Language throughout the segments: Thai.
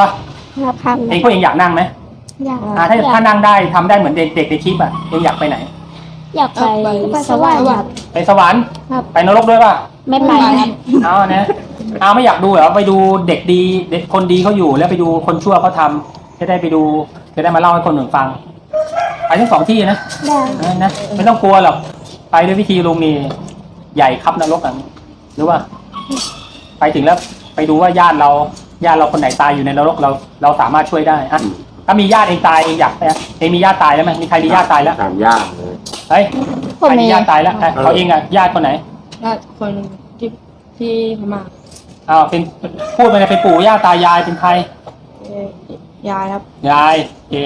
ป่ะรับครับเองพวกเองอยากนั่งไหมอยากอ่าถ้าถ้านั่งได้ทำได้เหมือนเด็กเด็กในคลิปอะเองอยากไปไหน อยากไปสวรรค์ครับไปสวรรค์ครับ ไปนรกด้วยป่ะไม่ไปครับเอานะเอาไม่อยากดูเหรอไปดูเด็กดีเด็กคนดีเขาอยู่ แล้วไปดูคนชั่วเขาทำจะได้ไปดูจะได้มาเล่าให้คนอื่นฟังไปทั้งสองที่นะได้เออนะไม่ต้องกลัวหรอกไปด้วยวิธีลุงนี่ใหญ่ครับนรกอะหรือว่าไปถึงแล้วไปดูว่าญาติเรา ญาติเราคนไหนตายอยู่ในนรกเราเราสามารถช่วยได้อะถ้ามีญาติเองตายเองอยากไปอะเองมีญาติตายแล้วไหมมีใครมีญาติตายแล้วถามยากเลยเฮ้ยผมใครมีมีญาติตายแล้วอะเขาเองอะญาติคนไหนก็คนที่ที่พม่าอ้าวเป็นพูดไปเลยเป็นปู่ย่าตายายเป็นใครเอ่อยายครับยายโอเค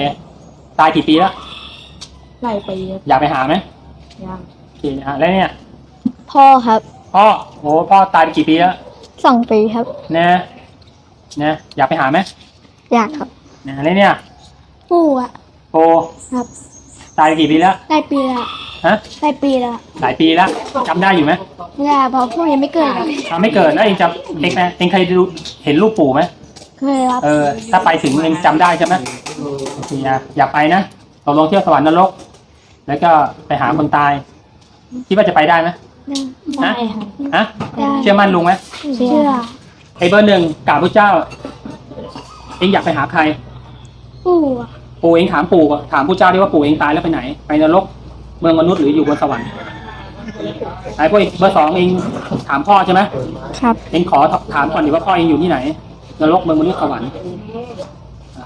ตายกี่ปีแล้วไล่ไปครับอยากไปหาไหมยางโอเคอะแล้วเนี่ยพ่อครับพ่อโอ้พ่อตายไปกี่ปีแล้วสองปีครับนะ นะอยากไปหาไหมอยากครับนะแล้วเนี่ยปู่อะโอ้ครับ ตายไปกี่ปีแล้วได้ปีละฮะได้ปีละหลายปีแล้วจำได้อยู่ไหมไม่ได้เพราะพวกยังไม่เกิดครับอะไม่เกิดแล้วเองจำเองนะเองเคยดูเห็นรูปปู่ไหมเคยครับเออถ้าไปถึงเองจำได้ใช่ไหมโอเคอะอยากไปนะตกลงเที่ยวสวรรค์นรก แล้วก็ไปหาคนตายคิดว่าจะไปได้ไหม ได้ครับฮะได้เชื่อมั่นลุงไหมเชื่อ ไอ้เบอร์หนึ่งกราบพระเจ้า เองอยากไปหาใคร ปู่อะปู่เองถามปู่อะถามพระเจ้าดิว่าปู่เองตายแล้วไปไหน ไปนรกเมืองมนุษย์หรืออยู่บนสวรรค์ไอ้พวกเบอร์สองเองถามพ่อใช่ไหมครับ เองขอถามก่อนดิว่าพ่อเองอยู่ที่ไหนนรกเมืองมนุษย์สวรรค์อะ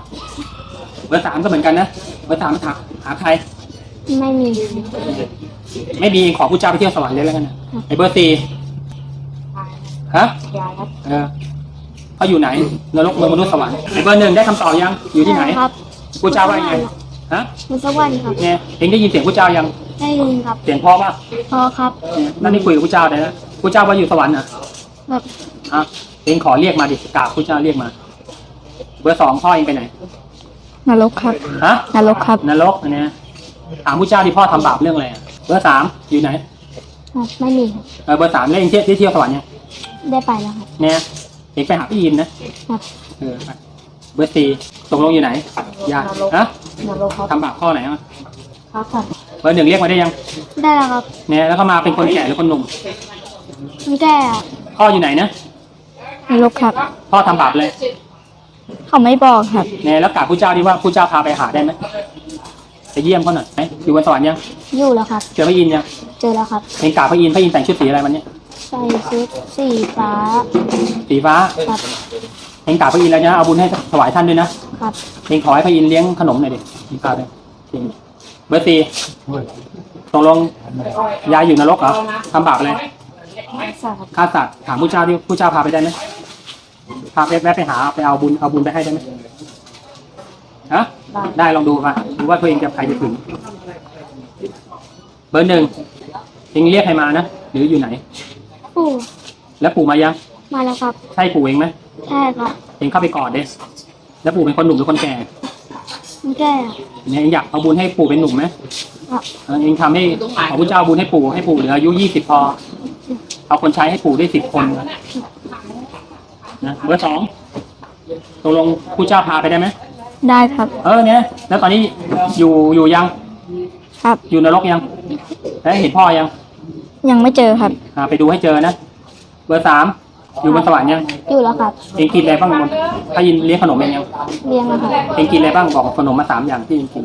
เบอร์สามก็เหมือนกันนะเบอร์สามถามหาใคร ไม่มี ไม่มีเองขอพระเจ้าไปเที่ยวสวรรค์เลยแล้วกันนะไอ้เบอร์สี่ ฮะยายครับเออเขาอยู่ไหนนรกเมืองมนุษย์สวรรค์ไอ้เบอร์หนึ่งได้คำตอบยังอยู่ที่ไหนครับพระเจ้าว่ายังไงฮะมันสวรรค์ครับเนี่ยเองได้ยินเสียงพระเจ้ายังได้ยินครับเสียงเพ่อป่ะพอครับเนี่ยนั่นนี่คุยกับพระเจ้าได้แล้วพระเจ้าว่าอยู่สวรรค์อะแบบอะเองขอเรียกมาดิกราบพระเจ้าเรียกมา เบอร์สองพ่อเองไปไหนนรกครับฮะนรกครับนรกอันเนี้ยถามพระเจ้าที่พ่อทำบาปเรื่องอะไรอะเบอร์สามอยู่ไหนครับไม่มีครับเออเบอร์สามเล่นเที่ยวที่เที่ยวสวรรค์เนี่ย ได้ไปแล้วครับ เนี่ยเองไปหาพี่ยินนะครับ เออไปเบอร์สี่ตกลงอยู่ไหนยาฮะนรกครับ ทำบาปข้อไหนอะครับครับเบอร์หนึ่งเรียกมาได้ยังได้แล้วครับเนี่ยแล้วก็มาเป็นคนแก่หรือคนหนุ่มมันแก่อะพ่ออยู่ไหนนะนรกครับ พ่อทำบาปเลยเขาไม่บอกครับ เนี่ยแล้วกราบผู้เจ้าที่ว่าผู้เจ้าพาไปหาได้ไหมไปเยี่ยมเขาหน่อยไหมอยู่บนสวรรค์ยังอยู่แล้วครับ เจอพระอินทร์ยังเจอแล้วครับเองกราบพระอินทร์พระอินทร์แต่งชุดสีอะไรวันเนี้ยใส่ชุดสีฟ้าสีฟ้าครับเองกราบพระอินทร์แล้วนะเอาบุญให้ถวายท่านด้วยนะครับเองขอให้พระอินทร์เลี้ยงขนมหน่อยดิมีข้าวด้วยจริงเบอร์สี่ตกลงยายอยู่นรกเหรอทำบาปอะไรทราบครับฆ่าสัตว์ถามผู้เจ้าที่ผู้เจ้าพาไปได้ไหมพาไปแวะไปหาไปเอาบุญเอาบุญไปให้ได้ไหมฮะได้ลองดูมาดูว่าตัวเองจะใครจะถึง เบอร์หนึ่งเองเรียกใครมานะหรืออยู่ไหน ปู่แล้วปู่มายังมาแล้วครับ ใช่ปู่เองไหมใช่ครับเองเข้าไปกอดเด้แล้วปู่เป็นคนหนุ่มหรือคนแก่มันแก่อะเนี่ยเองอยากเอาบุญให้ปู่เป็นหนุ่มไหมครับ เออเองทำให้ขอพระเจ้าบุญให้ปู่ให้ปู่เหลืออายุยี่สิบพอ เอาคนใช้ให้ปู่ได้สิบคนนะเบอร์สองตกลงผู้เจ้าพาไปได้ไหมได้ครับ เออเนี่ยแล้วตอนนี้อยู่อยู่ยังครับ อยู่นรกยังแล้วเห็นพ่อยัง ยังไม่เจอครับ อ่าไปดูให้เจอนะ เบอร์สามอยู่บนสวรรค์ยัง อยู่แล้วครับ เองกินอะไรบ้างบนถ้ายินเลี้ยงขนมเองยัง เรียงแล้วครับเองกินอะไรบ้างบอกขนมมาสามอย่างที่เองกิน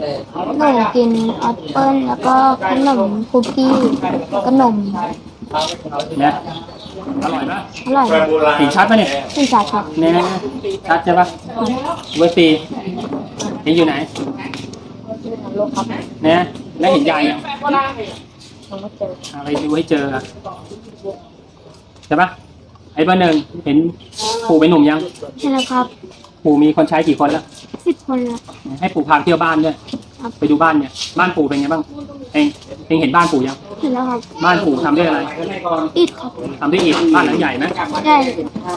หนูกินแอปเปิ้ลแล้วก็ขนมคุกกี้ขนมเนี่ยอร่อยปะอร่อยเห็นชัดปะเนี่ยขึ้นชาครับเนี่ยชัดใช่ปะเบอร์สี่เองอยู่ไหนนรกครับเนี่ยแล้วเห็นยายยัง มันก็เจอเอาไปดูให้เจออะใช่ปะไอ้เบอร์หนึ่งเห็นปู่เป็นหนุ่มยังใช่แล้วครับปู่มีคนใช้กี่คนแล้วสิบคนแล้วให้ปู่พาไปเที่ยวบ้านด้วยครับไปดูบ้านเนี่ย บ้านปู่เป็นไงบ้างเองเองเห็นบ้านปู่ยังเห็นแล้วครับบ้านปู่ทำด้วยอะไรอิดครับทำด้วยอิฐบ้านหลังใหญ่ไหมใช่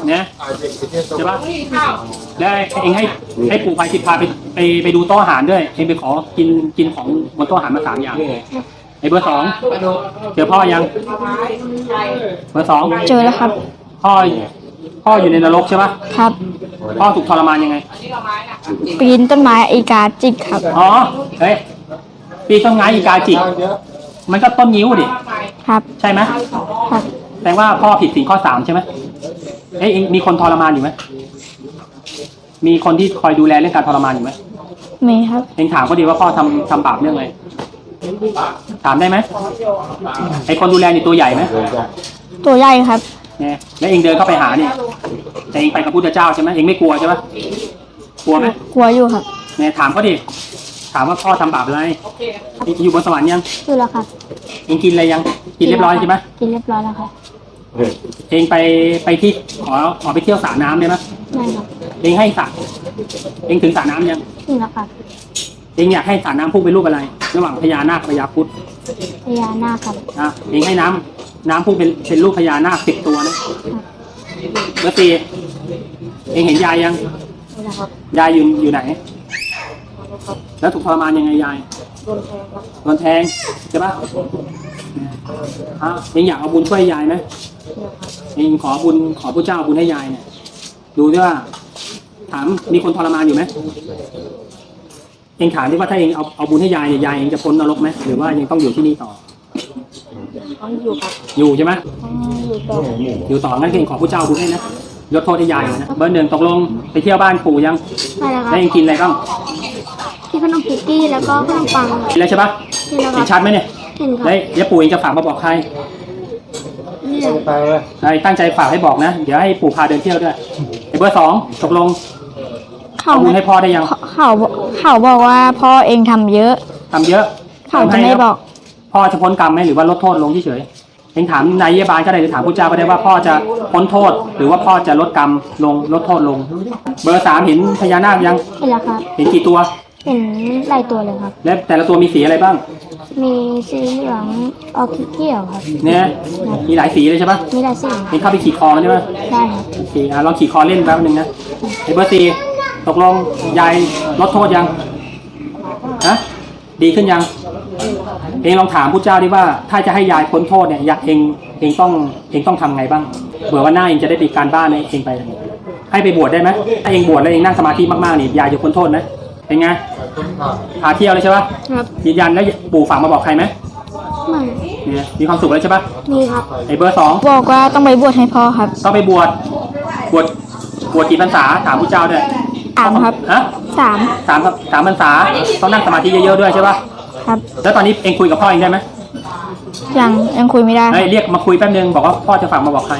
เนี่ยใช่ปะแล้วเองให้ให้ปู่พาคิดพาไปไปไปดูโต๊ะอาหารด้วยเองไปขอกินกินของบนโต๊ะอาหารมาสามอย่าง ไอ้เบอร์สองเจอพ่อยังเบอร์สองเจอแล้วครับ พ่อพ่ออยู่ในนรกใช่ปะครับ พ่อถูกทรมานยังไง ปีนต้นไม้อีกาจิกครับ อ๋อ เฮ้ย ปีต้นไม้อีกาจิก มันก็ต้นนิ้วดิ ครับ ใช่ไหมครับแสดงว่าพ่อผิดสิ่งข้อสามใช่ไหมเอ้ยเอ็งมีคนทรมานอยู่ไหม มีคนที่คอยดูแลเรื่องการทรมานอยู่ไหมมีครับ เอ็งถามเขาดีว่าพ่อทำทำบาปเรื่องอะไร ถามได้ไหมไอคนดูแลนี่ตัวใหญ่ไหมตัวใหญ่ครับเนี่ยแล้วเอ็งเดินเข้าไปหาเนี่ยแต่เอ็งไปกับพุทธเจ้าใช่ไหมเอ็งไม่กลัวใช่ไหมกลัวไหมกลัวอยู่ครับเนี่ยถามเขาดิถามว่าพ่อทำบาปอะไรเอ็งอยู่บนสวรรค์ยังอยู่แล้วครับเอ็งกินอะไรยัง กินเรียบร้อยใช่ไหมกินเรียบร้อยแล้วครับเองไปไปที่ขอขอไปเที่ยวสระน้ำได้ไหมได้ครับเองให้สระเองถึงสระน้ำยังถึงแล้วครับ เองอยากให้สระน้ำพุ่งเป็นรูปอะไร ระหว่างพญานาคพญาพุทธพญานาคครับนะเองให้น้ำน้ำพุ่งเป็นเป็นรูปพญานาคสิบตัวนะเบอร์สี่เองเห็นยายยัง นี่นะครับยายอยู่อยู่ไหน แล้วถูกทรมานยังไงยาย โดนแทงครับโดนแทงใช่ปะอะเองอยากเอาบุญช่วยยายไหมเนี่ยครับเองขอบุญขอพระเจ้าเอาบุญให้ยายเนี่ย ดูด้วยว่า ถามมีคนทรมานอยู่ไหม เองถามดิว่าถ้าเองเอาเอาบุญให้ยายเนี่ยยายเองจะพ้นนรกไหมหรือว่ายังต้องอยู่ที่นี่ต่อ ต้องอยู่ครับอยู่ใช่ไหมต้องอยู่ต่ออยู่ต่องั้นเองขอพระเจ้าเอาบุญให้นะยกโทษให้ยายเลยนะเบอร์หนึ่งตกลงไปเที่ยวบ้านปู่ยังได้แล้วครัแล้บวเองกินอะไรบ้างที่ขนมคุกกี้แล้วก็ขนมปังกินแล้วใช่ปะนี่แล้วคเห็รันบชัดไหมเนี่ยเห็นครับแล้วเดี๋ยวปู่เองจะฝากมาบอกใครนี่ใครตั้งใจฝากให้บอกนะ เดี๋ยวให้ปู่พาเดินเที่ยวด้วยไอ้เบอร์สองตกลง เขาเอาบุญให้พ่อได้ยังเขาบอกเขาบอกว่าพ่อเองทำเยอะ ทำเยอะเขาจะไม่บอก พ่อจะพ้นกรรมไหมหรือว่าลดโทษลงเฉยๆเองถามนายเยบาลก็ได้หรือถามพระเจ้าก็ได้ว่าพ่อจะพ้นโทษ หรือว่าพ่อจะลดกรรมลงลดโทษลง เบอร์สามเห็นพญานาคยังเห็นแล้วครับ เห็นกี่ตัว เห็นหลายตัวเลยครับ และแต่ละตัวมีสีอะไรบ้าง มีสีเหลืองออกเขียวครับเนี่ยมีหลายสีเลยใช่ปะมีหลายสีเองเข้าไปขี่คอมันใช่ปะได้ครับ โอเคอะลองขี่คอเล่นแป๊บนึงนะไอ้เบอร์สี่ ตกลงยายลดโทษยังฮะดีขึ้นยัง เองลองถามพุทธเจ้าดิว่า ถ้าจะให้ยายพ้นโทษเนี่ยอยากเองเองต้องเองต้องทำไงบ้างเผื่อว่าหน้าเองจะได้ไปการบ้านเองไป ให้ไปบวชได้ไหมถ้าเองบวชแล้วเองนั่งสมาธิมากๆนี่ยายจะพ้นโทษไหมเป็นไงพาเที่ยวเลยใช่ปะครับยืนยันแล้วปู่ฝากมาบอกใครไหมไม่เนี่ยมีความสุขแล้วใช่ปะมีครับไอ้เบอร์สองบอกว่าต้องไปบวชให้พ่อครับต้องไปบวชบวชบวชกี่พรรษาถามพุทธเจ้าด้วย สามครับ ฮะสามสามสามพรรษาต้องนั่งสมาธิเยอะๆด้วยใช่ปะครับ แล้วตอนนี้เองคุยกับพ่อเองได้ไหมยังยังคุยไม่ได้เฮ้ยเรียกมาคุยแป๊บนึงบอกว่าพ่อจะฝากมาบอกใคร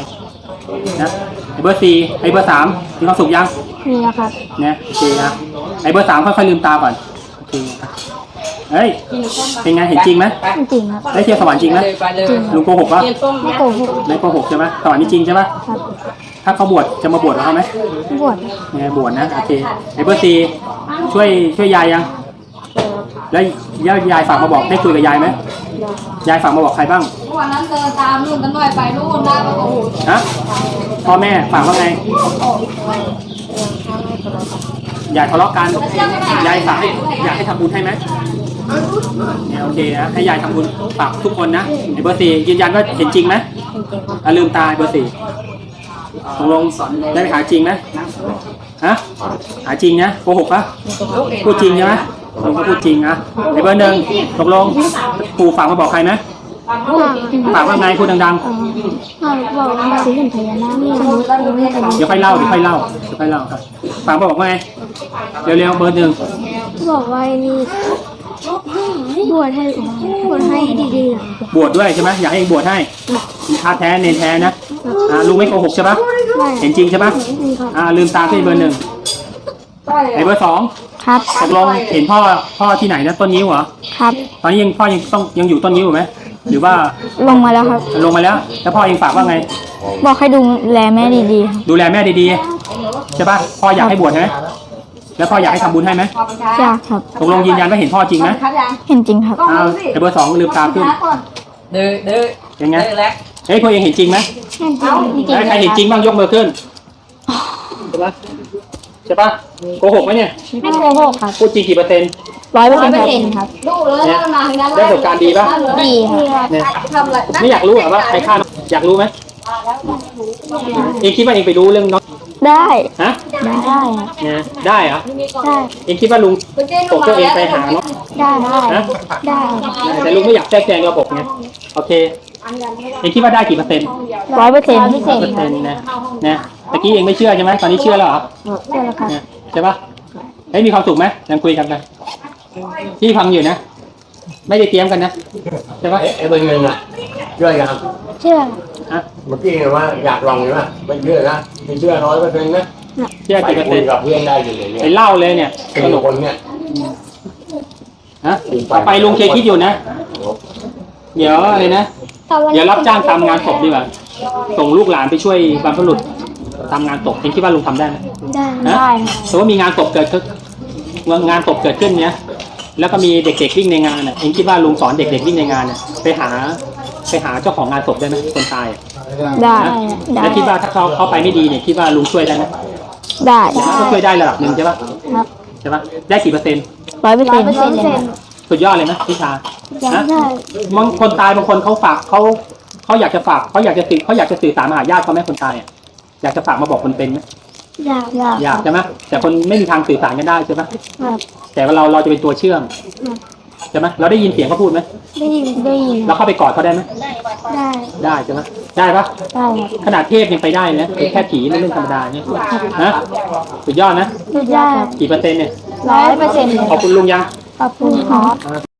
นะไอ้เบอร์สี่ไอ้เบอร์สามมีความสุขยังมีแล้วครับ เนี่ยโอเคนะไอ้เบอร์สามค่อยๆลืมตาก่อนโอเค เฮ้ย เป็นไงเห็นจริงไหมจริงครับ ได้เที่ยวสวรรค์จริงไหมจริงคลุรับงโกหกปะไม่โกหกไม่โกหกใช่ไหมสวรรค์นี่จริงใช่ปะครับ ถ้าเขาบวชจะมาบวชกับเขาไหมบวชเนี่ยบวชนะโอเคไอ้เบอร์สี่ช่วยช่วยยายยัง แล้วยายยายฝากมาบอกได้คุยกับยายไหมยายฝากมาบอกใครบ้างวันนั้นเดินตามนู่นกันหน่อยไปนู่นได้ปะโอ้โหฮะพ่อแม่ฝากว่าไงอย่าทะเลาะกันยายฝากให้อยากให้ทำบุญให้ไหมเนี่ย โอเคนะให้ยายทำบุญฝากทุกคนนะไอ้เบอร์สี่ยืนยันว่าเห็นจริงไหมอะลืมตาเบอร์สี่ตกลงได้ไปหาจริงไหมฮะหาจริงนะโกหกปะพูดจริงใช่ไหมตกลงก็พูดจริงนะไอ้เบอร์หนึ่งตกลงปู่ฝากมาบอกใครไหมฝากว่าไงพูดดังเออเขาบอกว่าซื้อเห็นพญานาคเนี่ยมนุษย์ยังไม่เป็นๆเดี๋ยวค่อยเล่าเดี๋ยวค่อยเล่าเดี๋ยวค่อยเล่าครับฝากมาบอกว่าไงเร็วๆเบอร์หนึ่งบอกว่าไอ้นี่ บวชให้บวชให้ดีๆนะบวชด้วยใช่ไหมอยากให้เองบวชให้มีท่าแท้เนนแท้นะอ่าลุงไม่โกหกใช่ปะไม่เห็นจริงใช่ปะนี่ครับอ่าลืมตาที่เบอร์หนึ่งไอ้เบอร์สองครับตกลงเห็นพ่อพ่อที่ไหนนะต้นนิ้วเหรอครับ ตอนนี้ยังพ่อยังต้องยังอยู่ต้นนิ้วอยู่ไหมหรือว่าลงมาแล้วครับ ลงมาแล้ว แล้วพ่อเองฝากว่าไง บอกให้ดูแลแม่ดีๆครับดูแลแม่ดีๆใช่ปะพ่ออยากให้บวชใช่ไหม แล้วพ่ออยากให้ทำบุญให้ไหมขอบคุณครับอยากครับตกลงยืนยันว่าเห็นพ่อจริงไหมครับยังเห็นจริงครับต้องอ้าวดูสิไอ้เบอร์สองลืมตาขึ้นดื้อดื้อเป็นไงดื้อแล้วเฮ้ยพวกเองเห็นจริงไหมเห็นจริงจริงเอ้ยใครเห็นจริงบ้างยกมือขึ้นใช่ปะใช่ปะโกหกไหมเนี่ยไม่โกหกครับพูดจริงกี่เปอร์เซ็นต์ร้อยเปอร์เซ็นต์ครับดูเลยแล้วนานงั้นได้ประสบการณ์ดีปะดีครับเนี่ยทำอะไรนะไม่อยากรู้เหรอว่าใครฆ่าน้องอยากรู้ไหมเองคิดว่าเองไปรู้เรื่องน้อง ได้ฮะได้ครับนะได้เหรอได้เองคิดว่าลุงตกเจ้าเองไปหาเนาะได้ฮะได้แต่ลุงไม่อยากแทรกแซงระบบไงโอเคเองคิดว่าได้กี่เปอร์เซ็นต์ร้อยเปอร์เซ็นต์ร้อยเปอร์เซ็นต์นะนะตะกี้เองไม่เชื่อใช่ไหมตอนนี้เชื่อแล้วเหรอเชื่อแล้วครับเนี่ยใช่ปะเฮ้ยมีความสุขไหมยังคุยกันเลยที่ฟังอยู่นะ ไม่ได้เตรียมกันนะใช่ปะไอ้ไอ้เป็นเงินอะเชื่อยังเชื่อ ฮะ เมื่อกี้ว่าอยากลองใช่ไหมไม่เชื่อนะไม่เชื่อร้อยเปอร์เซ็นต์นะเชื่อไปกี่เปอร์คุเซ็ยนต์กับเพื่อนได้อยู่เลยเนี่ไปยเล่าเลยเนี่ยสสี่นุกคนเนี่ยฮะต่อไปลุงเคยคิดอยู่นะ เดี๋ยวอะไรนะเดี๋ยวรับจ้างตามงานศพดีกว่า ส่งลูกหลานไปช่วยบรรพบุรุษตามงานศพเองคิดว่าลุงทำได้ไหม ได้ฮะสมมติว่ามีงานศพเกิดขึ้นงานศพเกิดขึ้นเนี้ย แล้วก็มีเด็กๆวิ่งในงานน่ะเองคิดว่าลุงสอนเด็กๆวิ่งในงานน่ะไปหา ไปหาเจ้าของงานศพได้ไหมคนตายอะได้นะได้แล้วคิดว่าถ้าเขาเขาไปไม่ดีเนี่ยคิดว่าลุงช่วยได้ไหมได้ก็ช่วยได้ระดับหนึ่งใช่ปะครับใช่ปะได้กี่เปอร์เซ็นต์ร้อยเปอร์เซ็นต์ร้อยเปอร์เซ็นต์สุดยอดเลยนะพิชายังได้บางคนตายบางคนเขาฝากเขาเขาอยากจะฝากเขาอยากจะสื่อเขาอยากจะสื่อสารมาหาญาติเขาไหมคนตายอะอยากจะฝากมาบอกคนเป็นไหมอยากอยากอยากใช่ไหมแต่คนไม่มีทางสื่อสารกันได้ใช่ปะครับแต่ว่าเราเราจะเป็นตัวเชื่อมอืม ใช่ไหมเราได้ยินเสียงเขาพูดไหมได้ยินได้ยินเราเข้าไปกอดเขาได้ไหมได้ได้ใช่ไหมได้ปะได้ครับขนาดเทพยังไปได้นะคือแค่ผีนี่เรื่องธรรมดาเนี่ยนะสุดยอดนะสุดยอดกี่เปอร์เซ็นต์เนี่ยร้อยเปอร์เซ็นต์ขอบคุณลุงยังขอบคุณครับ